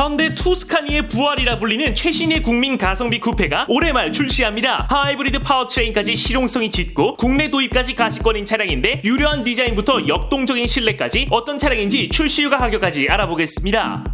현대 투스카니의 부활이라 불리는 최신의 국민 가성비 쿠페가 올해 말 출시합니다. 하이브리드 파워트레인까지 실용성이 짙고 국내 도입까지 가시권인 차량인데 유려한 디자인부터 역동적인 실내까지 어떤 차량인지 출시휴가 가격까지 알아보겠습니다.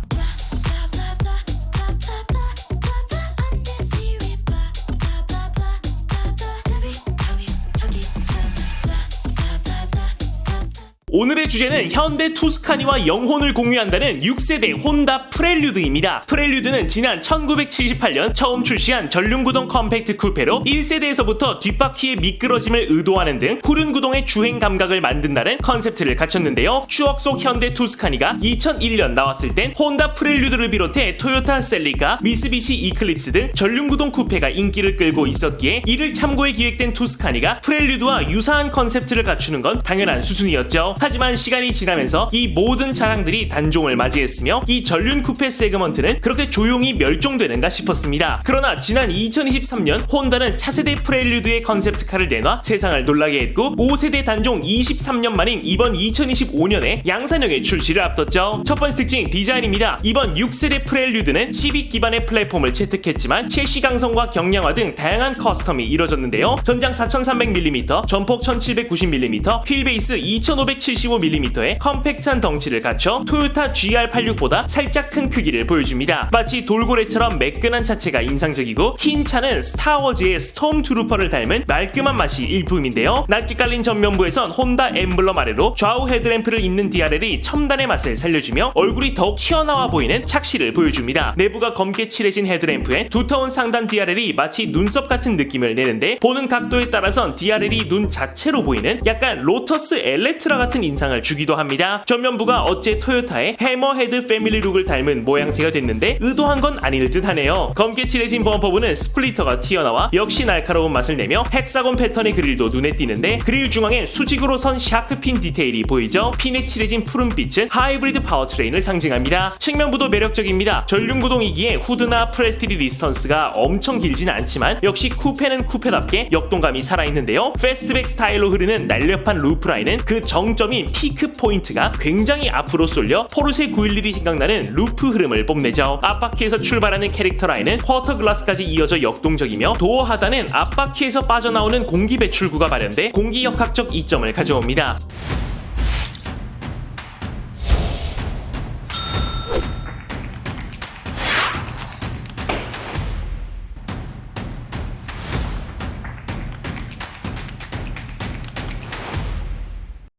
오늘의 주제는 현대 투스카니와 영혼을 공유한다는 6세대 혼다 프렐류드입니다. 프렐류드는 지난 1978년 처음 출시한 전륜구동 컴팩트 쿠페로 1세대에서부터 뒷바퀴의 미끄러짐을 의도하는 등 후륜 구동의 주행 감각을 만든다는 컨셉트를 갖췄는데요. 추억 속 현대 투스카니가 2001년 나왔을 땐 혼다 프렐류드를 비롯해 토요타 셀리카, 미쓰비시 이클립스 등 전륜구동 쿠페가 인기를 끌고 있었기에 이를 참고해 기획된 투스카니가 프렐류드와 유사한 컨셉트를 갖추는 건 당연한 수준이었죠. 하지만 시간이 지나면서 이 모든 차량들이 단종을 맞이했으며 이 전륜 쿠페 세그먼트는 그렇게 조용히 멸종되는가 싶었습니다. 그러나 지난 2023년 혼다는 차세대 프렐류드의 컨셉트카를 내놔 세상을 놀라게 했고 5세대 단종 23년 만인 이번 2025년에 양산형의 출시를 앞뒀죠. 첫 번째 특징 디자인입니다. 이번 6세대 프렐류드는 12 기반의 플랫폼을 채택했지만 셰시 강성과 경량화 등 다양한 커스텀이 이뤄졌는데요. 전장 4300mm, 전폭 1790mm, 휠 베이스 2570 75mm의 컴팩트한 덩치를 갖춰 토요타 GR86보다 살짝 큰 크기를 보여줍니다. 마치 돌고래처럼 매끈한 차체가 인상적이고 흰 차는 스타워즈의 스톰 트루퍼를 닮은 말끔한 맛이 일품인데요. 낮게 깔린 전면부에선 혼다 엠블럼 아래로 좌우 헤드램프를 잇는 DRL이 첨단의 맛을 살려주며 얼굴이 더욱 튀어나와 보이는 착시를 보여줍니다. 내부가 검게 칠해진 헤드램프에 두터운 상단 DRL이 마치 눈썹 같은 느낌을 내는데 보는 각도에 따라선 DRL이 눈 자체로 보이는 약간 로터스 엘레트라 같은 인상을 주기도 합니다. 전면부가 어째 토요타의 해머헤드 패밀리 룩을 닮은 모양새가 됐는데 의도한 건 아닐 듯 하네요. 검게 칠해진 범퍼부는 스플리터가 튀어나와 역시 날카로운 맛을 내며 헥사곤 패턴의 그릴도 눈에 띄는데 그릴 중앙에 수직으로 선 샤크핀 디테일이 보이죠. 핀에 칠해진 푸른빛은 하이브리드 파워트레인을 상징합니다. 측면부도 매력적입니다. 전륜구동이기에 후드나 프레스티리 디스턴스가 엄청 길진 않지만 역시 쿠페는 쿠페답게 역동감이 살아있는데요. 패스트백 스타일로 흐르는 날렵한 루프라인은 그 정점 이 포인인 피크 포인트가 굉장히 앞으로 쏠려 포르쉐 911이 생각나는 루프 흐름을 뽐내죠. 앞바퀴에서 출발하는 캐릭터 라인은 쿼터 글라스까지 이어져 역동적이며 도어 하단은 앞바퀴에서 빠져나오는 공기 배출구가 마련돼 공기 역학적 이점을 가져옵니다.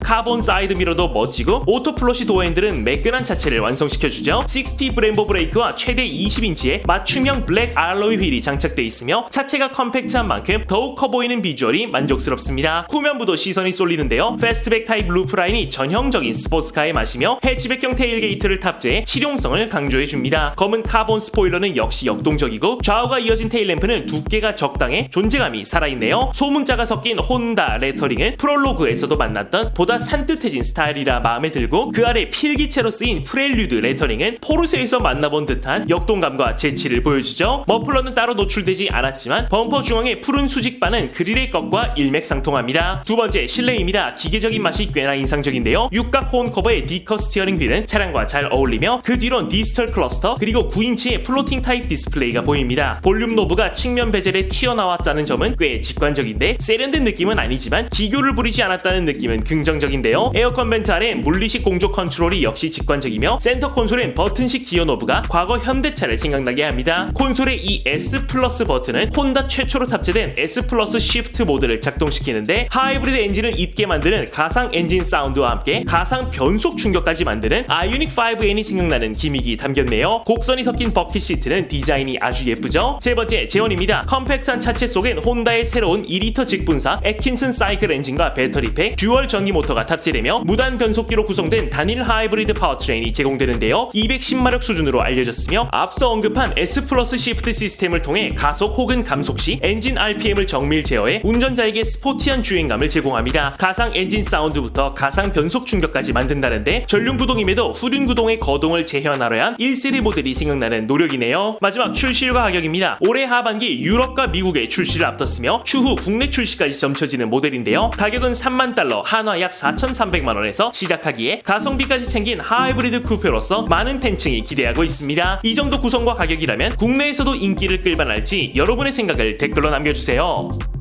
카본 사이드 미러도 멋지고 오토 플러시 도어 핸들은 매끈한 차체를 완성시켜주죠. 6P 브렘보 브레이크와 최대 20인치의 맞춤형 블랙 알로이 휠이 장착돼 있으며 차체가 컴팩트한 만큼 더욱 커 보이는 비주얼이 만족스럽습니다. 후면부도 시선이 쏠리는데요. 패스트백 타입 루프 라인이 전형적인 스포츠카의 맛이며 해치백형 테일게이트를 탑재해 실용성을 강조해줍니다. 검은 카본 스포일러는 역시 역동적이고 좌우가 이어진 테일램프는 두께가 적당해 존재감이 살아있네요. 소문자가 섞인 혼다 레터링은 프롤로그에서도 만났던 보다 산뜻해진 스타일이라 마음에 들고 그 아래 필기체로 쓰인 프렐류드 레터링은 포르쉐에서 만나본 듯한 역동감과 재치를 보여주죠. 머플러는 따로 노출되지 않았지만 범퍼 중앙의 푸른 수직바는 그릴의 것과 일맥상통합니다. 두 번째 실내입니다. 기계적인 맛이 꽤나 인상적인데요. 육각 호온 커버의 디커 스티어링 휠은 차량과 잘 어울리며 그 뒤론 디지털 클러스터 그리고 9인치의 플로팅 타입 디스플레이가 보입니다. 볼륨 노브가 측면 베젤에 튀어나왔다는 점은 꽤 직관적인데 세련된 느낌은 아니지만 기교를 부리지 않았다는 느낌은 긍정적 인상적인데요. 에어컨 벤트 아래 물리식 공조 컨트롤이 역시 직관적이며 센터 콘솔엔 버튼식 기어 노브가 과거 현대차를 생각나게 합니다. 콘솔의 이 S 플러스 버튼은 혼다 최초로 탑재된 S 플러스 시프트 모드를 작동시키는데 하이브리드 엔진을 잊게 만드는 가상 엔진 사운드와 함께 가상 변속 충격까지 만드는 아유닉 5N이 생각나는 기믹이 담겼네요. 곡선이 섞인 버킷 시트는 디자인이 아주 예쁘죠? 세 번째 재원입니다. 컴팩트한 차체 속엔 혼다의 새로운 2리터 직분사 에킨슨 사이클 엔진과 배터리 팩, 듀얼 전기 모터가 모터가 탑재되며 무단 변속기로 구성된 단일 하이브리드 파워트레인이 제공되는데요. 210마력 수준으로 알려졌으며 앞서 언급한 S 플러스 시프트 시스템을 통해 가속 혹은 감속 시 엔진 RPM을 정밀 제어해 운전자에게 스포티한 주행감을 제공합니다. 가상 엔진 사운드부터 가상 변속 충격까지 만든다는데 전륜 구동임에도 후륜 구동의 거동을 재현하려 한 1세대 모델이 생각나는 노력이네요. 마지막 출시일과 가격입니다. 올해 하반기 유럽과 미국의 출시를 앞뒀으며 추후 국내 출시까지 점쳐지는 모델인데요. 가격은 3만 달러, 한화 약 4,300만 원에서 시작하기에 가성비까지 챙긴 하이브리드 쿠페로서 많은 팬층이 기대하고 있습니다. 이 정도 구성과 가격이라면 국내에서도 인기를 끌만할지 여러분의 생각을 댓글로 남겨주세요.